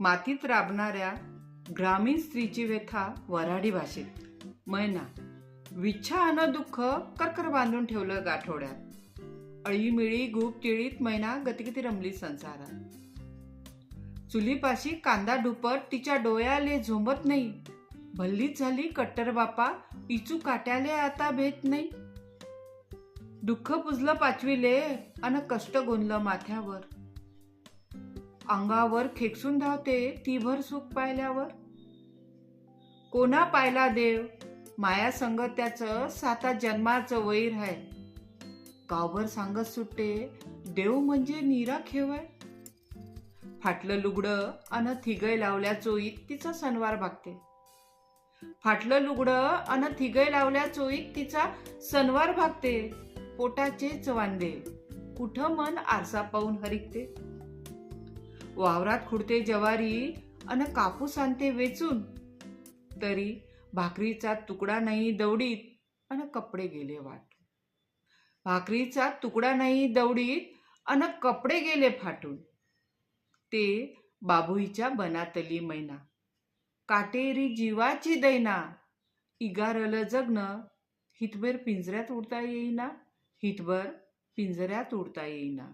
मातीत राबणाऱ्या ग्रामीण स्त्रीची व्यथा वराडी भाषेत. मैना विच्छा अन दुःख कर्कर बांधून ठेवलं गाठोड्यात. अळीमिळी गुप तिळीत मैना गतिगती रमली संसारात. चुलीपाशी कांदा डुपट तिच्या डोळ्याले झोंबत नाही. भल्लीच झाली कट्टर बापा इचू काट्याले आता भेट नाही. दुःख पुजलं पाचवीले अन कष्ट गोंदलं माथ्यावर. अंगावर खेकसून धावते ती भर सुख पाहिल्यावर. कोणा पायला देव? माया संग त्याचं साता जन्माचं वैर आहे गावभर सांगत सुटते देव म्हणजे नीरा खेवाय. फाटलं लुगडं अन थिगय लावल्या चोईत तिचा सणवार भागते. फाटलं लुगडं अन थिगय लावल्या चोईत तिचा सणवार भागते. पोटाचे चवांदे कुठं मन आरसा पाहून हरिकते. वावरात खुडते जवारी अन कापूस आणते वेचून. तरी भाकरीचा तुकडा नाही दवडीत अन कपडे गेले वाट भाकरीचा तुकडा नाही दवडीत अन कपडे गेले फाटून. ते बाबुईच्या बनातली मैना. काटेरी जीवाची दैना. इगारलं जगणं हितभर पिंजऱ्यात उडता येईना. हितभर पिंजऱ्यात उडता येईना.